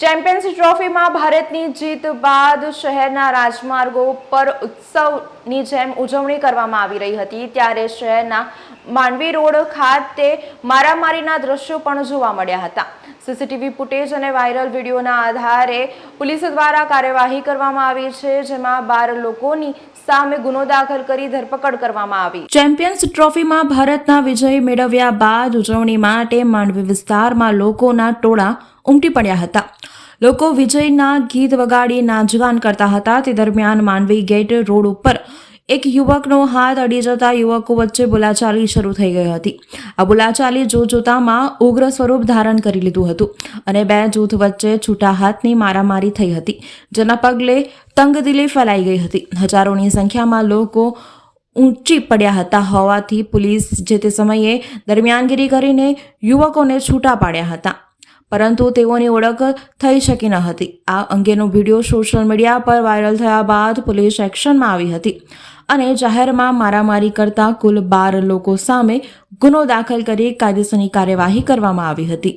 Champions ટ્રોફીમાં ભારતની જીત બાદ શહેરના રાજમાર્ગો પર ઉત્સવની જેમ ઉજવણી કરવામાં આવી રહી હતી. ત્યારે શહેરના માંડવી રોડ ખાતે મારામારીના દ્રશ્યો પણ જોવા મળ્યા હતા. સીસીટીવી ફૂટેજ અને વાયરલ વિડીયોના આધારે પોલીસ દ્વારા કાર્યવાહી કરવામાં આવી છે, જેમાં બાર લોકોની સામે ગુનો દાખલ કરી ધરપકડ કરવામાં આવી. ચેમ્પિયન્સ ટ્રોફીમાં ભારતના વિજય મેળવ્યા બાદ ઉજવણી માટે માંડવી વિસ્તારમાં લોકોના ટોળા ઉમટી પડ્યા હતા. લોકો વિજયના ગીત વગાડી નાચગાન કરતા હતા. તે દરમિયાન માંડવી ગેટ રોડ ઉપર એક યુવકનો હાથ અડી જતા યુવકો વચ્ચે બોલાચાલી શરૂ થઈ ગઈ હતી. આ બોલાચાલી જોતજોતામાં ઉગ્ર સ્વરૂપ ધારણ કરી લીધું હતું અને બે જૂથ વચ્ચે છૂટા હાથની મારામારી થઈ હતી, જેના પગલે તંગદિલી ફેલાઈ ગઈ હતી. હજારોની સંખ્યામાં લોકો ઊંચી પડ્યા હતા હોવાથી પોલીસ જે તે સમયે દરમિયાનગીરી કરીને યુવકોને છૂટા પાડ્યા હતા. પરંતુ તેઓની ઓળખ થઈ શકી ન હતી. આ અંગેનો વીડિયો સોશિયલ મીડિયા પર વાયરલ થયા બાદ પોલીસ એક્શનમાં આવી હતી અને જાહેરમાં મારામારી કરતા કુલ બાર લોકો સામે ગુનો દાખલ કરી કાયદેસરની કાર્યવાહી કરવામાં આવી હતી.